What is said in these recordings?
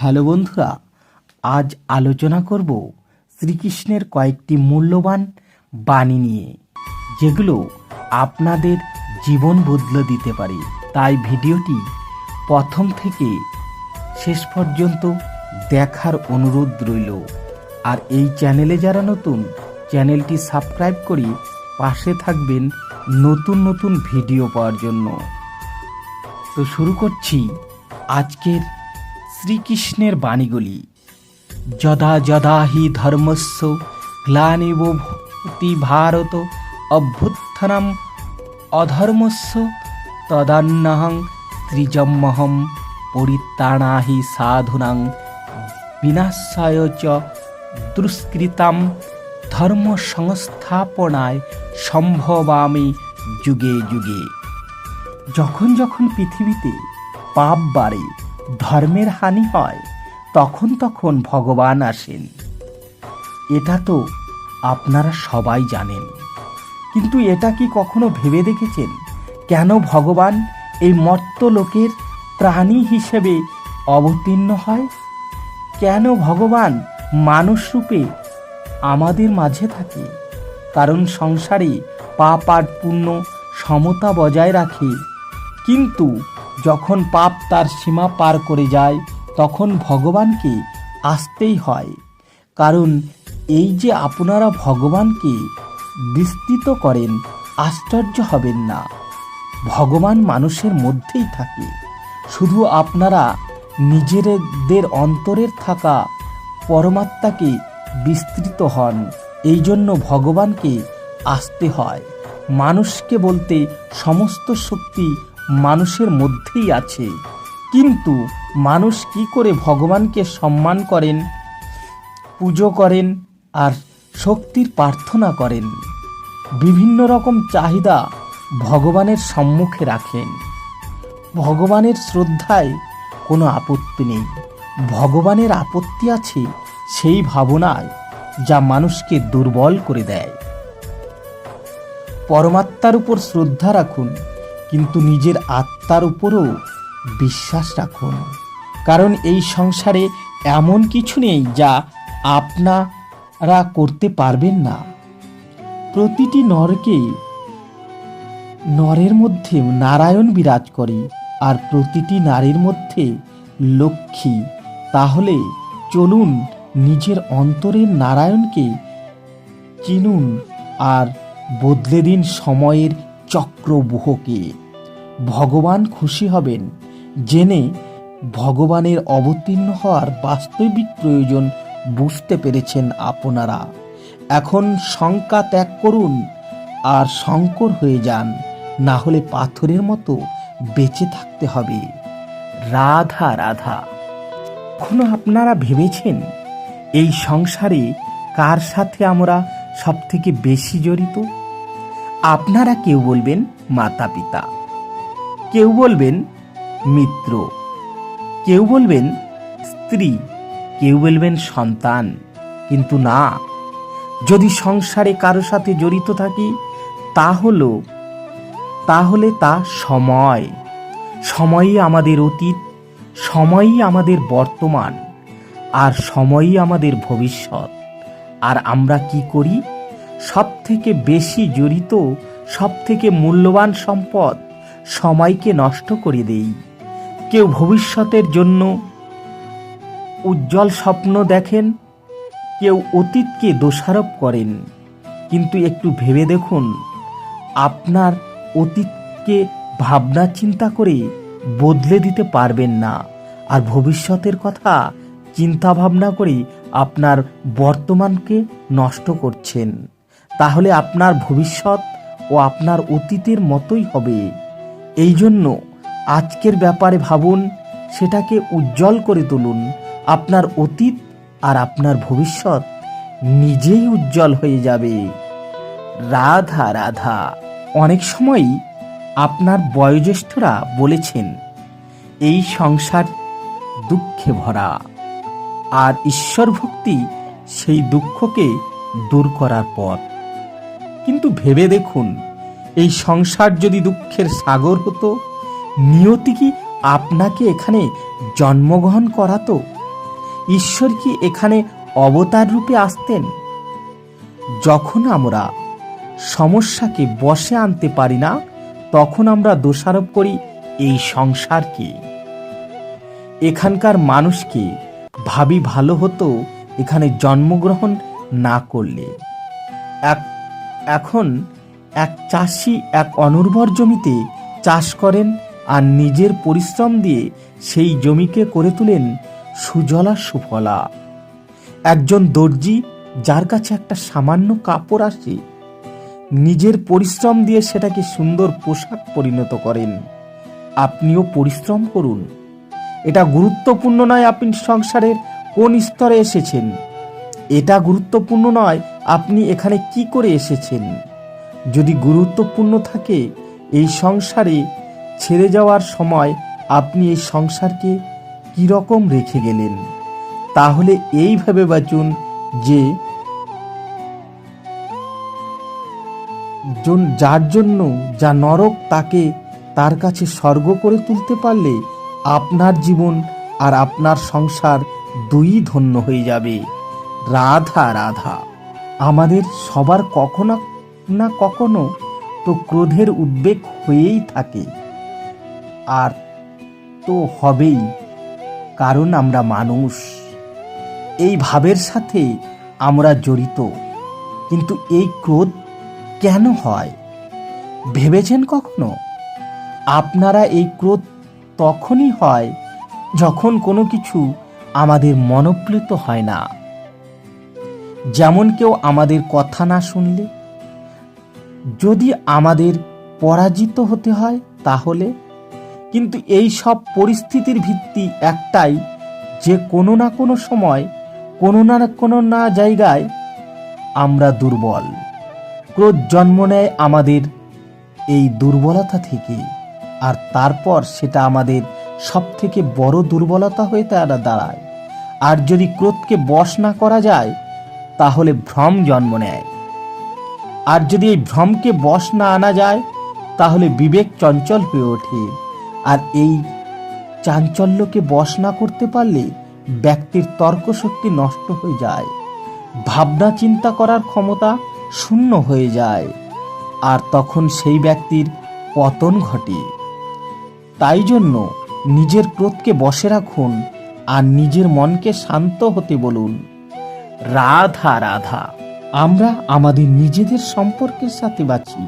Hello বন্ধুরা, আজ আলোচনা করব শ্রীকৃষ্ণের কয়েকটি মূল্যবান বাণী নিয়ে, যেগুলো আপনাদের জীবন বদলে দিতে পারে। তাই ভিডিওটি প্রথম থেকে শেষ পর্যন্ত দেখার অনুরোধ রইল। আর এই চ্যানেলে যারা নতুন, চ্যানেলটি সাবস্ক্রাইব করে পাশে থাকবেন নতুন নতুন ভিডিও পাওয়ার জন্য। তো শুরু করছি আজকের শ্রীকৃষ্ণের বাণীগুলি। যদা যদা হি ধর্মস্য গ্লানিব ভূতি ভারত অভ্যুত্থানম অধর্মস্য তদান্নহং ত্রিজম্মহম পরিত্রাণাহি সাধুনাং বিনাশায় চ দুষ্কৃতাম ধর্ম সংস্থাপনায় সম্ভবামি যুগে যুগে। যখন যখন পৃথিবীতে পাপ বাড়ে ধর্মের হানি হয়, তখন তখন ভগবান আসেন। এটা তো আপনারা সবাই জানেন। কিন্তু এটা কি কখনো ভেবে দেখেছেন? কেন ভগবান এই মর্ত লোকের প্রাণী হিসেবে অবতীর্ণ হয়? কেন ভগবান মানুষ রূপে আমাদের মাঝে থাকে? কারণ সংসারে পাপ আর পুণ্য সমতা বজায় রাখে। কিন্তু যখন পাপ তার সীমা পার করে যায়, তখন ভগবানকে আসতেই হয়। কারণ এই যে আপনারা ভগবানকে বিস্তৃত করেন, আশ্চর্য হবেন না। ভগবান মানুষের মধ্যেই থাকে। শুধু আপনারা নিজেদের অন্তরের থাকা পরমাত্মাকে বিস্তৃত হন, এই জন্য ভগবানকে আসতে হয়। মানুষকে বলতে সমস্ত শক্তি মানুষের মধ্যেই আছে। কিন্তু মানুষ কি করে ভগবানকে সম্মান করেন, পুজো করেন আর শক্তির প্রার্থনা করেন? বিভিন্ন রকম চাহিদা ভগবানের সম্মুখে রাখেন। ভগবানের শ্রদ্ধায় কোনো আপত্তি নেই। ভগবানের আপত্তি আছে সেই ভাবনায় যা মানুষকে দুর্বল করে দেয়। পরমাত্মার উপর শ্রদ্ধা রাখুন। কিন্তু নিজের আত্মার উপরও বিশ্বাস রাখুন। কারণ এই সংসারে এমন কিছু নেই যা আপনারা করতে পারবেন না। প্রতিটি নরকে নরের মধ্যে নারায়ণ বিরাজ করে আর প্রতিটি নারীর মধ্যে লক্ষ্মী। তাহলে চলুন নিজের অন্তরের নারায়ণকে চিনুন আর বদলে দিন সময়ের চক্রবুহকে। ভগবান খুশি হবেন। জেনে ভগবানের অবতীর্ণ হওয়ার বাস্তবিক প্রয়োজন বুঝতে পেরেছেন আপনারা। এখন শঙ্কা ত্যাগ করুন আর শঙ্কর হয়ে যান। না হলে পাথরের মতো বেঁচে থাকতে হবে। রাধা রাধা, কখনো আপনারা ভেবেছেন এই সংসারে কার সাথে আমরা সবথেকে বেশি জড়িত? আপনারা কেউ বলবেন মাতা পিতা, কেউ বলবেন মিত্র, কেউ বলবেন স্ত্রী, কেউ বলবেন সন্তান। কিন্তু না, যদি সংসারে কারও সাথে জড়িত থাকি তা হলো তাহলে তা সময়, সময়ই আমাদের অতীত, সময়ই আমাদের বর্তমান, আর সময়ই আমাদের ভবিষ্যৎ। আর আমরা কি করি? সব থেকে বেশি জড়িত সব থেকে মূল্যবান সম্পদ সময়কে নষ্ট করে দেই। কেউ ভবিষ্যতের জন্য উজ্জ্বল স্বপ্ন দেখেন, কেউ অতীতকে দোষারোপ করেন। কিন্তু একটু ভেবে দেখুন, আপনার অতীতকে ভাবনা চিন্তা করে বদলে দিতে পারবেন না। আর ভবিষ্যতের কথা চিন্তা ভাবনা করে আপনার বর্তমানকে নষ্ট করছেন। তাহলে আপনার ভবিষ্যৎ ও আপনার অতীতের মতোই হবে। এই জন্য আজকের ব্যাপারে ভাবুন, সেটাকে উজ্জ্বল করে তুলুন। আপনার অতীত আর আপনার ভবিষ্যৎ নিজেই উজ্জ্বল হয়ে যাবে। রাধা রাধা, অনেক সময়ই আপনার বয়োজ্যেষ্ঠরা বলেছেন, এই সংসার দুঃখে ভরা, আর ঈশ্বর ভক্তি সেই দুঃখকে দূর করার পথ। কিন্তু ভেবে দেখুন, এই সংসার যদি দুঃখের সাগর হতো, নিয়তি কি আপনাকে এখানে জন্মগ্রহণ করাতো? ঈশ্বর কি এখানে অবতার রূপে আসতেন? যখন আমরা সমস্যাকে বসে আনতে পারি না, তখন আমরা দোষারোপ করি এই সংসারকে। এখানকার মানুষকে ভাবি ভালো হতো, এখানে জন্মগ্রহণ না করলে? এক এখন এক চাষি এক অনুর্বর জমিতে চাষ করেন আর নিজের পরিশ্রম দিয়ে সেই জমিকে করে তোলেন সুজলা সুফলা। একজন দর্জি যার কাছে একটা সামান্য কাপড় আসে, নিজের পরিশ্রম দিয়ে সেটাকে সুন্দর পোশাক পরিণত করেন। আপনিও পরিশ্রম করুন। এটা গুরুত্বপূর্ণ নয় আপনি সংসারের কোন স্তরে এসেছেন। এটা গুরুত্বপূর্ণ নয় আপনি এখানে কি করে এসেছেন? যদি গুরুত্বপূর্ণ থাকে, এই সংসারে ছেড়ে যাওয়ার সময় আপনি এই সংসারকে কীরকম রেখে গেলেন? তাহলে এইভাবে বাঁচুন যে যার জন্য যা নরক তাকে তার কাছে স্বর্গ করে তুলতে পারলে আপনার জীবন আর আপনার সংসার দুই ধন্য হয়ে যাবে। রাধা রাধা। আমাদের সবার কখনো না কখনো তো ক্রোধের উদ্বেগ হয়েই থাকে। আর তো হবেই, কারণ আমরা মানুষ। এই ভাবের সাথে আমরা জড়িত, কিন্তু এই ক্রোধ কেন হয়? ভেবেছেন কখনো? আপনারা এই ক্রোধ তখনই হয় যখন কোনো কিছু আমাদের মনোপ্লীত হয় না। যেমন কেউ আমাদের কথা না শুনলে, যদি আমাদের পরাজিত হতে হয় তাহলে, কিন্তু এই সব পরিস্থিতির ভিত্তি একটাই, যে কোনো না কোনো সময়, কোনো না কোনো না জায়গায় আমরা দুর্বল। ক্রোধ জন্ম নেয় আমাদের এই দুর্বলতা থেকে, আর তারপর সেটা আমাদের সব থেকে বড় দুর্বলতা হয়ে তারা দাঁড়ায়। আর যদি ক্রোধকে বশ না করা যায় তাহলে ভ্রম জন্ম নেয়। আর যদি এই ভ্রমকে বশ না আনা যায়, তাহলে বিবেক চঞ্চল হয়ে ওঠে। আর এই চাঞ্চল্যকে বশ না করতে পারলে ব্যক্তির তর্কশক্তি নষ্ট হয়ে যায়। ভাবনা চিন্তা করার ক্ষমতা শূন্য হয়ে যায়। আর তখন সেই ব্যক্তির পতন ঘটে। তাই জন্য নিজের ক্রোধকে বসে রাখুন আর নিজের মনকে শান্ত হতে বলুন। রাধা রাধা। আমরা আমাদের নিজেদের সম্পর্কের সাথে বাঁচি।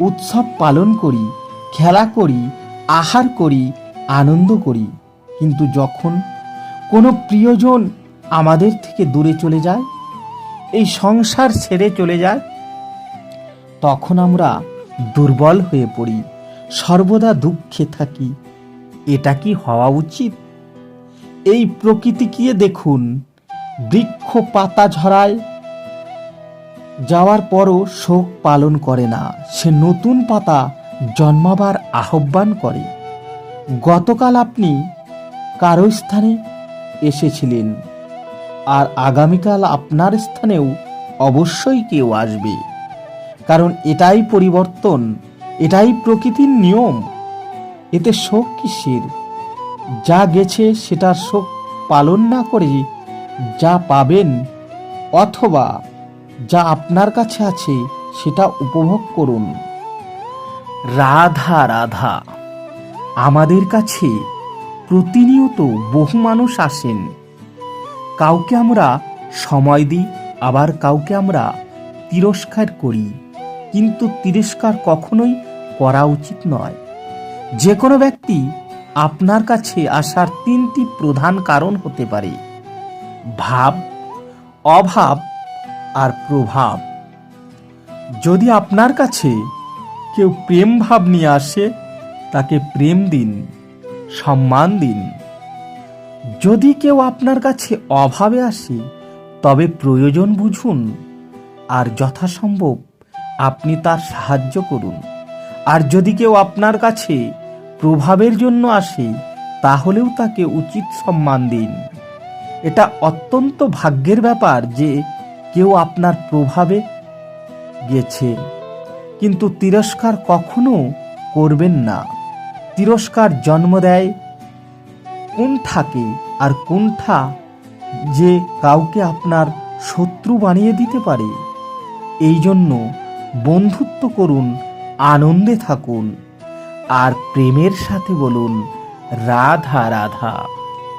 উৎসব পালন করি, খেলা করি, আহার করি, আনন্দ করি। কিন্তু যখন কোনো প্রিয়জন আমাদের থেকে দূরে চলে যায়, এই সংসার ছেড়ে চলে যায়, তখন আমরা দুর্বল হয়ে পড়ি, সর্বদা দুঃখে থাকি। এটা কি হওয়া উচিত? এই প্রকৃতিকে দেখুন? বৃক্ষ পাতা ঝরায়। যাওয়ার পরও শোক পালন করে না। সে নতুন পাতা জন্মাবার আহ্বান করে। গতকাল আপনি কারও স্থানে এসেছিলেন? আর আগামীকাল আপনার স্থানেও অবশ্যই কেউ আসবে। কারণ এটাই পরিবর্তন, এটাই প্রকৃতির নিয়ম। এতে শোক কিসের? যা গেছে সেটার শোক পালন না করে যা পাবেন অথবা যা আপনার কাছে আছে সেটা উপভোগ করুন। রাধা রাধা, আমাদের কাছে প্রতিনিয়ত বহু মানুষ আসেন। কাউকে আমরা সময় দিই, আবার কাউকে আমরা তিরস্কার করি। কিন্তু তিরস্কার কখনোই করা উচিত নয়। যে কোনো ব্যক্তি আপনার কাছে আসার তিনটি প্রধান কারণ হতে পারে। ভাব, অভাব আর প্রভাব। যদি আপনার কাছে কেউ প্রেম ভাব নিয়ে আসে, তাকে প্রেম দিন, সম্মান দিন। যদি কেউ আপনার কাছে অভাবে আসে, তবে প্রয়োজন বুঝুন আর যথাসম্ভব আপনি তার সাহায্য করুন। আর যদি কেউ আপনার কাছে প্রভাবের জন্য আসে, তাহলেও তাকে উচিত সম্মান দিন। এটা অত্যন্ত ভাগ্যের ব্যাপার যে কেউ আপনার প্রভাবে গেছে। কিন্তু তিরস্কার কখনো করবেন না। তিরস্কার জন্ম দেয় কোনঠাকে আর কোনঠা যে কাউকে আপনার শত্রু বানিয়ে দিতে পারে। এই জন্য বন্ধুত্ব করুন, আনন্দে থাকুন। আর প্রেমের সাথে বলুন, রাধা রাধা।